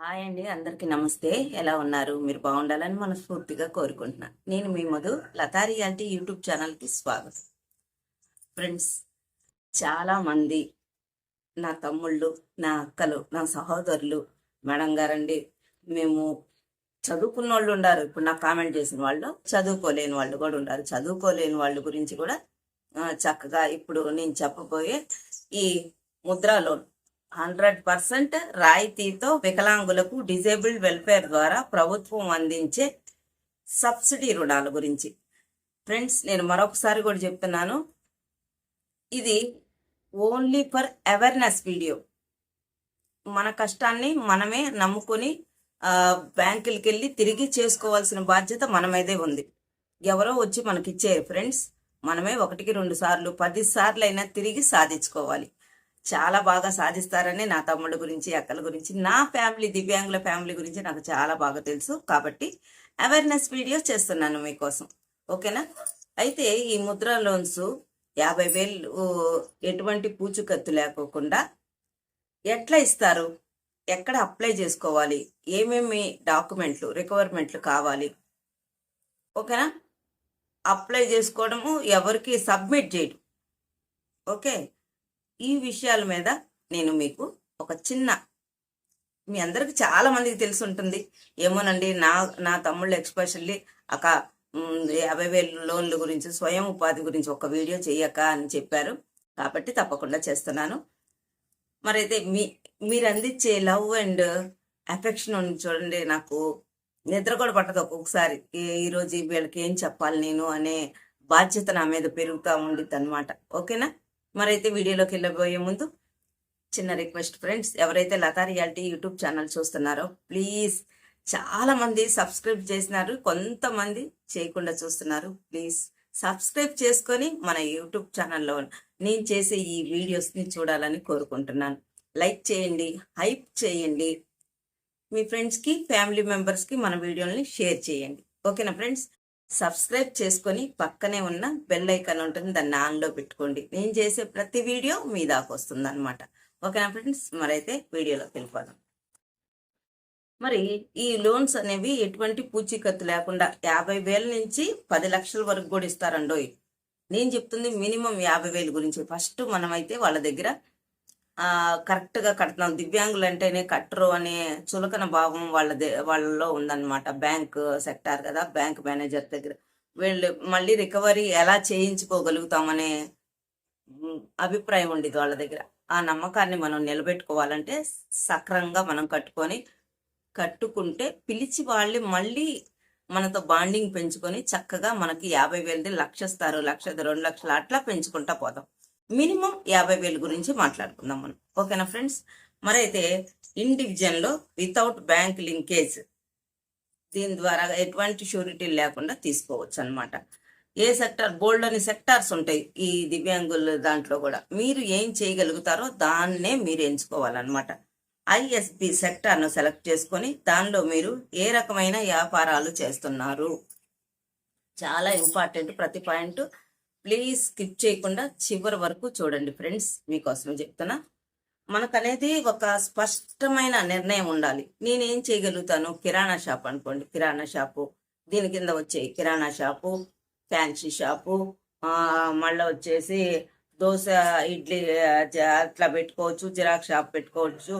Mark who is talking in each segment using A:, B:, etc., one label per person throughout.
A: Hi అండి అందరికీ నమస్తే. ఎలా ఉన్నారు? మీరు బాగుండాలని మనస్ఫూర్తిగా కోరుకుంటున్నా. నేను మీ మధు లతా రియాలిటీ యూట్యూబ్ ఛానల్కి స్వాగతం. ఫ్రెండ్స్ చాలామంది నా తమ్ముళ్ళు నా అక్కలు నా సహోదరులు మేడం గారండి మేము చదువుకున్న వాళ్ళు ఉన్నారు ఇప్పుడు నాకు కామెంట్ చేసిన వాళ్ళు చదువుకోలేని వాళ్ళు కూడా ఉన్నారు చదువుకోలేని వాళ్ళ గురించి కూడా చక్కగా ఇప్పుడు నేను చెప్పబోయే ఈ ముద్రా లోన్ హండ్రెడ్ పర్సెంట్ రాయితీతో వికలాంగులకు డిజేబుల్డ్ వెల్ఫేర్ ద్వారా ప్రభుత్వం అందించే సబ్సిడీ రుణాల గురించి. ఫ్రెండ్స్ నేను మరొకసారి కూడా చెప్తున్నాను. ఇది ఓన్లీ ఫర్ అవేర్నెస్ వీడియో. మన కష్టాన్ని మనమే నమ్ముకొని బ్యాంకులకి వెళ్ళి తిరిగి చేసుకోవాల్సిన బాధ్యత మన మీదే ఉంది. ఎవరో వచ్చి మనకిచ్చే ఫ్రెండ్స్ మనమే ఒకటికి రెండు సార్లు పది సార్లు అయినా తిరిగి సాధించుకోవాలి. చాలా బాగా సాధిస్తారని నా తమ్ముడు గురించి అక్కల గురించి నా ఫ్యామిలీ దివ్యాంగుల ఫ్యామిలీ గురించి నాకు చాలా బాగా తెలుసు. కాబట్టి అవేర్నెస్ వీడియో చేస్తున్నాను మీకోసం. ఓకేనా? అయితే ఈ ముద్రా లోన్స్ యాభై వేలు ఎటువంటి పూచుకత్తు లేకోకుండా ఎట్లా ఇస్తారు? ఎక్కడ అప్లై చేసుకోవాలి? ఏమేమి డాక్యుమెంట్లు రిక్వైర్మెంట్లు కావాలి? ఓకేనా? అప్లై చేసుకోవడము ఎవరికి సబ్మిట్ చేయడం. ఓకే? ఈ విషయాల మీద నేను మీకు ఒక చిన్న మీ అందరికి చాలా మందికి తెలిసి ఉంటుంది. ఏమోనండి నా నా తమ్ముళ్ళు ఎక్స్పెషల్లీ అక్క యాభై వేలు లోన్ల గురించి స్వయం ఉపాధి గురించి ఒక వీడియో చెయ్యక అని చెప్పారు. కాబట్టి తప్పకుండా చేస్తున్నాను. మరైతే మీ మీరు అందించే లవ్ అండ్ అఫెక్షన్ చూడండి నాకు నిద్ర కూడా పట్టదు ఒక్కొక్కసారి. ఈరోజు వీళ్ళకి ఏం చెప్పాలి నేను అనే బాధ్యత నా మీద పెరుగుతూ ఉండిద్ది అనమాట ఓకేనా? మరైతే వీడియోలోకి వెళ్ళబోయే ముందు చిన్న రిక్వెస్ట్ ఫ్రెండ్స్ ఎవరైతే లతా రియాలిటీ యూట్యూబ్ ఛానల్ చూస్తున్నారో ప్లీజ్ చాలా మంది సబ్స్క్రైబ్ చేసినారు కొంతమంది చేయకుండా చూస్తున్నారు. ప్లీజ్ సబ్స్క్రైబ్ చేసుకొని మన యూట్యూబ్ ఛానల్లో నేను చేసే ఈ వీడియోస్ని చూడాలని కోరుకుంటున్నాను. లైక్ చేయండి హైప్ చేయండి. మీ ఫ్రెండ్స్కి ఫ్యామిలీ మెంబర్స్కి మన వీడియోని షేర్ చేయండి. ఓకేనా ఫ్రెండ్స్? సబ్స్క్రైబ్ చేసుకొని పక్కనే ఉన్న బెల్ ఐకాన్ ఉంటుంది దాన్ని ఆన్లో పెట్టుకోండి. నేను చేసే ప్రతి వీడియో మీ దాకా వస్తుంది అనమాట ఓకేనా ఫ్రెండ్స్? మరైతే వీడియోలోకి వెళ్ళిపోదాం. మరి ఈ లోన్స్ అనేవి ఎటువంటి పూచీకత్తు లేకుండా యాభై వేల నుంచి పది లక్షల వరకు కూడా ఇస్తారండోయ్. నేను చెప్తుంది మినిమం యాభై వేలు గురించి. ఫస్ట్ మనమైతే వాళ్ళ దగ్గర కరెక్ట్గా కడుతున్నాం. దివ్యాంగులు అంటేనే కట్టరు అనే చులకన భావం వాళ్ళ వాళ్ళలో ఉందన్నమాట. బ్యాంక్ సెక్టార్ కదా బ్యాంక్ మేనేజర్ దగ్గర. వీళ్ళు మళ్ళీ రికవరీ ఎలా చేయించుకోగలుగుతామనే అభిప్రాయం ఉండేది వాళ్ళ దగ్గర. ఆ నమ్మకాన్ని మనం నిలబెట్టుకోవాలంటే సక్రంగా మనం కట్టుకొని కట్టుకుంటే పిలిచి వాళ్ళు మళ్ళీ మనతో బాండింగ్ పెంచుకొని చక్కగా మనకి యాభై వేలది లక్ష ఇస్తారు. లక్ష రెండు లక్షలు అట్లా పెంచుకుంటా పోతాం. మినిమం యాభై వేలు గురించి మాట్లాడుకుందాం మనం. ఓకేనా ఫ్రెండ్స్? మరైతే ఇండివిజన్లో వితౌట్ బ్యాంక్ లింకేజ్ దీని ద్వారా ఎటువంటి షూరిటీ లేకుండా తీసుకోవచ్చు అన్నమాట ఏ సెక్టార్ బోల్డ్ అని సెక్టార్స్ ఉంటాయి ఈ దివ్యాంగుల దాంట్లో కూడా. మీరు ఏం చేయగలుగుతారో దాన్నే మీరు ఎంచుకోవాలన్నమాట. ఐఎస్బి సెక్టార్ను సెలెక్ట్ చేసుకొని దానిలో మీరు ఏ రకమైన వ్యాపారాలు చేస్తున్నారు? చాలా ఇంపార్టెంట్ ప్రతి పాయింట్. ప్లీజ్ స్కిప్ చేయకుండా చివరి వరకు చూడండి ఫ్రెండ్స్ మీకోసం చెప్తున్నా. మనకనేది ఒక స్పష్టమైన నిర్ణయం ఉండాలి. నేనేం చేయగలుగుతాను? కిరాణా షాప్ అనుకోండి. కిరాణా షాపు దీని కింద వచ్చే కిరాణా షాపు ఫ్యాన్సీ షాపు మళ్ళీ వచ్చేసి దోశ ఇడ్లీ జ- అట్లా పెట్టుకోవచ్చు జిరాక్స్ షాప్ పెట్టుకోవచ్చు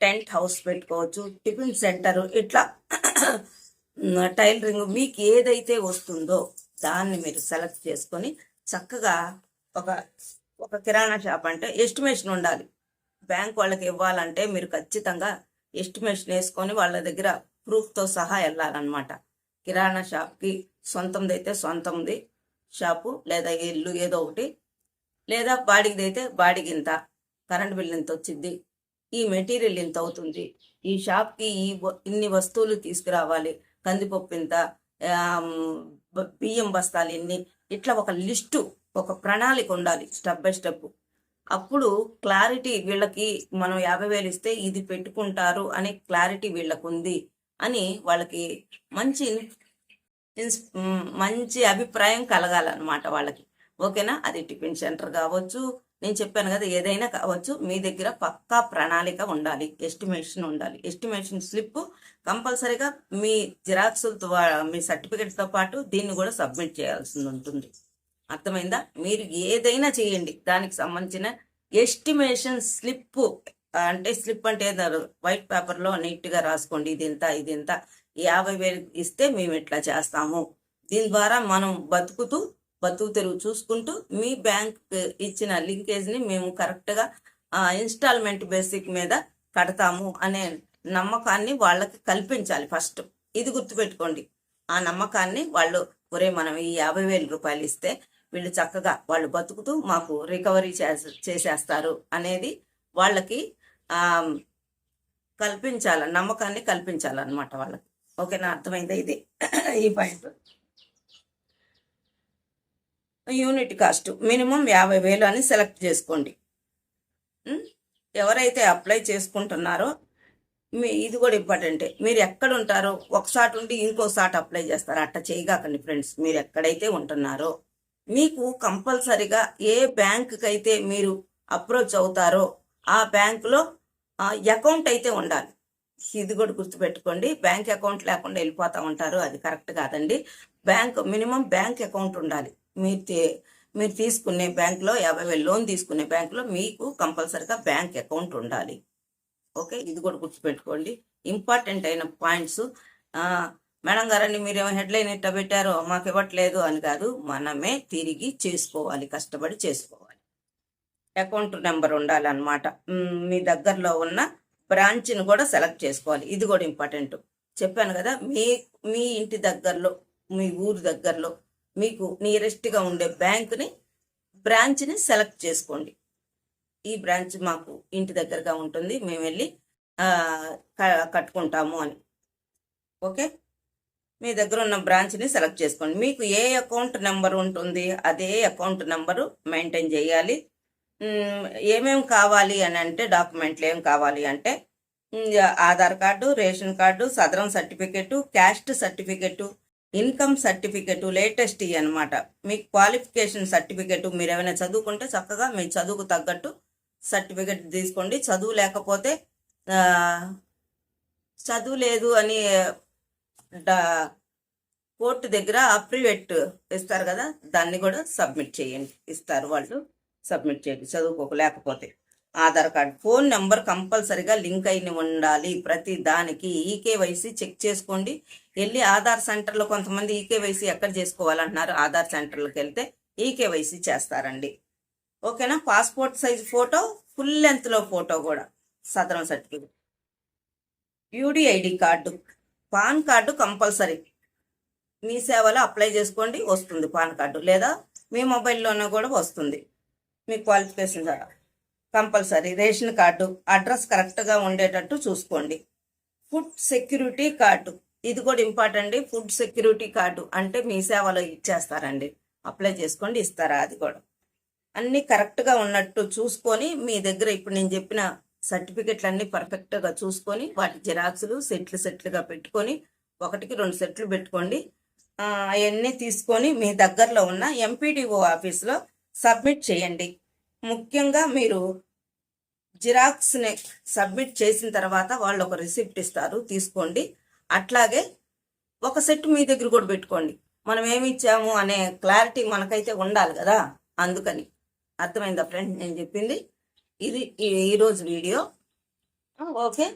A: టెంట్ హౌస్ పెట్టుకోవచ్చు టిఫిన్ సెంటర్ ఇట్లా టైలరింగ్ మీకు ఏదైతే వస్తుందో దాన్ని మీరు సెలెక్ట్ చేసుకొని చక్కగా ఒక ఒక కిరాణా షాప్ అంటే ఎస్టిమేషన్ ఉండాలి. బ్యాంక్ వాళ్ళకి ఇవ్వాలంటే మీరు ఖచ్చితంగా ఎస్టిమేషన్ వేసుకొని వాళ్ళ దగ్గర ప్రూఫ్తో సహా వెళ్ళాలన్నమాట. కిరాణా షాప్కి సొంతంది అయితే సొంతంది షాపు లేదా ఇల్లు ఏదో ఒకటి లేదా బాడిగిది అయితే బాడిగి ఇంత కరెంట్ బిల్ ఇంత వచ్చింది ఈ మెటీరియల్ ఇంత అవుతుంది ఈ షాప్కి ఈ ఇన్ని వస్తువులు తీసుకురావాలి కందిపప్పు ఇంత బియ్యం బస్తాలు ఎన్ని? ఇట్లా ఒక లిస్టు ఒక ప్రణాళిక ఉండాలి స్టెప్ బై స్టెప్. అప్పుడు క్లారిటీ వీళ్ళకి మనం యాభై వేలు ఇస్తే ఇది పెట్టుకుంటారు అనే క్లారిటీ వీళ్ళకు ఉంది అని వాళ్ళకి మంచి మంచి అభిప్రాయం కలగాలన్నమాట వాళ్ళకి. ఓకేనా? అది టిఫిన్ సెంటర్ కావచ్చు నేను చెప్పాను కదా ఏదైనా కావచ్చు మీ దగ్గర పక్కా ప్రణాళిక ఉండాలి ఎస్టిమేషన్ ఉండాలి. ఎస్టిమేషన్ స్లిప్ కంపల్సరీగా మీ జిరాక్సులతో మీ సర్టిఫికెట్తో పాటు దీన్ని కూడా సబ్మిట్ చేయాల్సి ఉంటుంది. అర్థమైందా? మీరు ఏదైనా చేయండి. దానికి సంబంధించిన ఎస్టిమేషన్ స్లిప్ అంటే స్లిప్ అంటే వైట్ పేపర్లో నీట్గా రాసుకోండి ఇది ఇంత ఇది ఇంత యాభై వేలు ఇస్తే మేము ఇట్లా చేస్తాము. దీని ద్వారా మనం బతుకుతూ బతుకు తెరువు చూసుకుంటూ మీ బ్యాంక్ ఇచ్చిన లింకేజ్ని మేము కరెక్ట్గా ఇన్స్టాల్మెంట్ బేసిక్ మీద కడతాము అనే నమ్మకాన్ని వాళ్ళకి కల్పించాలి ఫస్ట్. ఇది గుర్తుపెట్టుకోండి. ఆ నమ్మకాన్ని వాళ్ళు ఒరే మనం ఈ యాభై వేల రూపాయలు ఇస్తే వీళ్ళు చక్కగా వాళ్ళు బతుకుతూ మాకు రికవరీ చేసేస్తారు అనేది వాళ్ళకి కల్పించాల నమ్మకాన్ని కల్పించాలన్నమాట వాళ్ళకి. ఓకేనా? అర్థమైందా ఇది? ఈ పాయింట్. Unit cost. మినిమం యాభై వేలు అని సెలెక్ట్ చేసుకోండి. ఎవరైతే అప్లై చేసుకుంటున్నారో మీ ఇది కూడా ఇంపార్టెంటే. మీరు ఎక్కడ ఉంటారో ఒకసారి ఉండి ఇంకోసారి అప్లై చేస్తారు. అట్ట చేయగాకండి ఫ్రెండ్స్. మీరు ఎక్కడైతే ఉంటున్నారో మీకు కంపల్సరిగా ఏ బ్యాంకుకి అయితే మీరు అప్రోచ్ అవుతారో ఆ బ్యాంకులో అకౌంట్ అయితే ఉండాలి. ఇది కూడా గుర్తుపెట్టుకోండి. బ్యాంక్ అకౌంట్ లేకుండా వెళ్ళిపోతూ ఉంటారు. అది కరెక్ట్ కాదండి. బ్యాంక్ మినిమం బ్యాంక్ అకౌంట్ ఉండాలి. మీరు మీరు తీసుకునే బ్యాంక్లో యాభై వేలు లోన్ తీసుకునే బ్యాంక్లో మీకు కంపల్సరిగా బ్యాంక్ అకౌంట్ ఉండాలి. ఓకే? ఇది కూడా గుర్తుపెట్టుకోండి. ఇంపార్టెంట్ అయిన పాయింట్స్. మేడం గారండి మీరేమో హెడ్లైన్ ఇట్ట పెట్టారో మాకు ఇవ్వట్లేదు అని కాదు. మనమే తిరిగి చేసుకోవాలి కష్టపడి చేసుకోవాలి. అకౌంట్ నెంబర్ ఉండాలన్నమాట. మీ దగ్గరలో ఉన్న బ్రాంచ్ని కూడా సెలెక్ట్ చేసుకోవాలి. ఇది కూడా ఇంపార్టెంట్. చెప్పాను కదా మీ మీ ఇంటి దగ్గరలో మీ ఊరు దగ్గరలో మీకు నియరెస్ట్గా ఉండే బ్యాంకుని బ్రాంచ్ని సెలెక్ట్ చేసుకోండి. ఈ బ్రాంచ్ మాకు ఇంటి దగ్గరగా ఉంటుంది. మేము వెళ్ళి కట్టుకుంటాము అని. ఓకే? మీ దగ్గర ఉన్న బ్రాంచ్ని సెలెక్ట్ చేసుకోండి. మీకు ఏ అకౌంట్ నెంబర్ ఉంటుంది అదే అకౌంట్ నెంబరు మెయింటైన్ చేయాలి. ఏమేమి కావాలి అని అంటే డాక్యుమెంట్లు ఏం కావాలి అంటే Aadhaar card ration card Sadarem certificate caste certificate income certificate latest అనమాట మీ క్వాలిఫికేషన్ సర్టిఫికెట్ మీరు ఏమైనా చదువుకుంటే చక్కగా మీ చదువుకు తగ్గట్టు సర్టిఫికెట్ తీసుకోండి. చదువు లేకపోతే చదువు లేదు అని కోర్టు దగ్గర అప్రివేట్ ఇస్తారు కదా దాన్ని కూడా సబ్మిట్ చేయండి. ఇస్తారు వాళ్ళు సబ్మిట్ చేయండి. చదువుకోక లేకపోతే. ఆధార్ కార్డ్. ఫోన్ నెంబర్ కంపల్సరిగా లింక్ అయిన ఉండాలి. ప్రతి దానికి ఈకేవైసీ చెక్ చేసుకోండి. వెళ్ళి ఆధార్ సెంటర్లో కొంతమంది ఈకేవైసీ ఎక్కడ చేసుకోవాలంటున్నారు ఆధార్ సెంటర్లకు వెళ్తే ఈకేవైసీ చేస్తారండి. ఓకేనా? పాస్పోర్ట్ సైజ్ ఫోటో ఫుల్ లెంత్లో ఫోటో కూడా. Sadarem certificate. UDID card. PAN card compulsory. మీ సేవలో అప్లై చేసుకోండి వస్తుంది పాన్ కార్డు. లేదా మీ మొబైల్లోనే కూడా వస్తుంది. మీ క్వాలిఫికేషన్ ద్వారా. కంపల్సరీ. రేషన్ కార్డు అడ్రస్ కరెక్ట్గా ఉండేటట్టు చూసుకోండి. Food security card. ఇది కూడా ఇంపార్టెంట్ ఫుడ్ సెక్యూరిటీ కార్డు అంటే మీ సేవలో ఇచ్చేస్తారండి. అప్లై చేసుకోండి ఇస్తారా అది కూడా. అన్నీ కరెక్ట్గా ఉన్నట్టు చూసుకొని మీ దగ్గర ఇప్పుడు నేను చెప్పిన సర్టిఫికెట్లన్నీ పర్ఫెక్ట్గా చూసుకొని వాటి జిరాక్స్లు సెట్లు సెట్లుగా పెట్టుకొని ఒకటికి రెండు సెట్లు పెట్టుకోండి. అవన్నీ తీసుకొని మీ దగ్గరలో ఉన్న ఎంపీడీఓ ఆఫీస్లో సబ్మిట్ చేయండి. ముఖ్యంగా మీరు జిరాక్స్ని సబ్మిట్ చేసిన తర్వాత వాళ్ళు ఒక రిసిప్ట్ ఇస్తారు తీసుకోండి. అట్లాగే ఒక సెట్ మీ దగ్గర కూడా పెట్టుకోండి. మనం ఏమి ఇచ్చాము అనే క్లారిటీ మనకైతే ఉండాలి కదా? అందుకని. అర్థమైందా ఫ్రెండ్? నేను చెప్పింది. ఇది ఈరోజు వీడియో. ఓకే?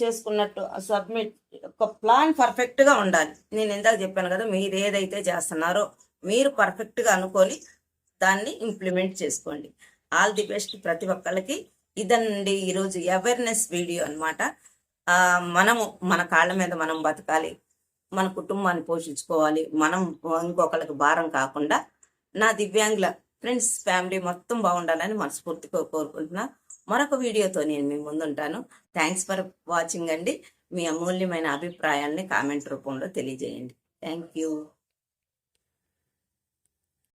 A: చేసుకున్నట్టు సబ్మిట్ ఒక ప్లాన్ పర్ఫెక్ట్గా ఉండాలి. నేను ఇందాక చెప్పాను కదా మీరు ఏదైతే చేస్తున్నారో మీరు పర్ఫెక్ట్గా అనుకొని దాన్ని ఇంప్లిమెంట్ చేసుకోండి. ఆల్ ది బెస్ట్ ప్రతి ఒక్కళ్ళకి. ఇదండి ఈరోజు అవేర్నెస్ వీడియో అనమాట మనము మన కాళ్ళ మీద మనం బతకాలి. మన కుటుంబాన్ని పోషించుకోవాలి. మనం ఇంకొకరికి భారం కాకుండా నా దివ్యాంగుల ఫ్రెండ్స్ ఫ్యామిలీ మొత్తం బాగుండాలని మనస్ఫూర్తిగా కోరుకుంటున్నా. మరొక వీడియోతో నేను మీ ముందుంటాను. థ్యాంక్స్ ఫర్ వాచింగ్ అండి. మీ అమూల్యమైన అభిప్రాయాల్ని కామెంట్ రూపంలో తెలియజేయండి. Thank you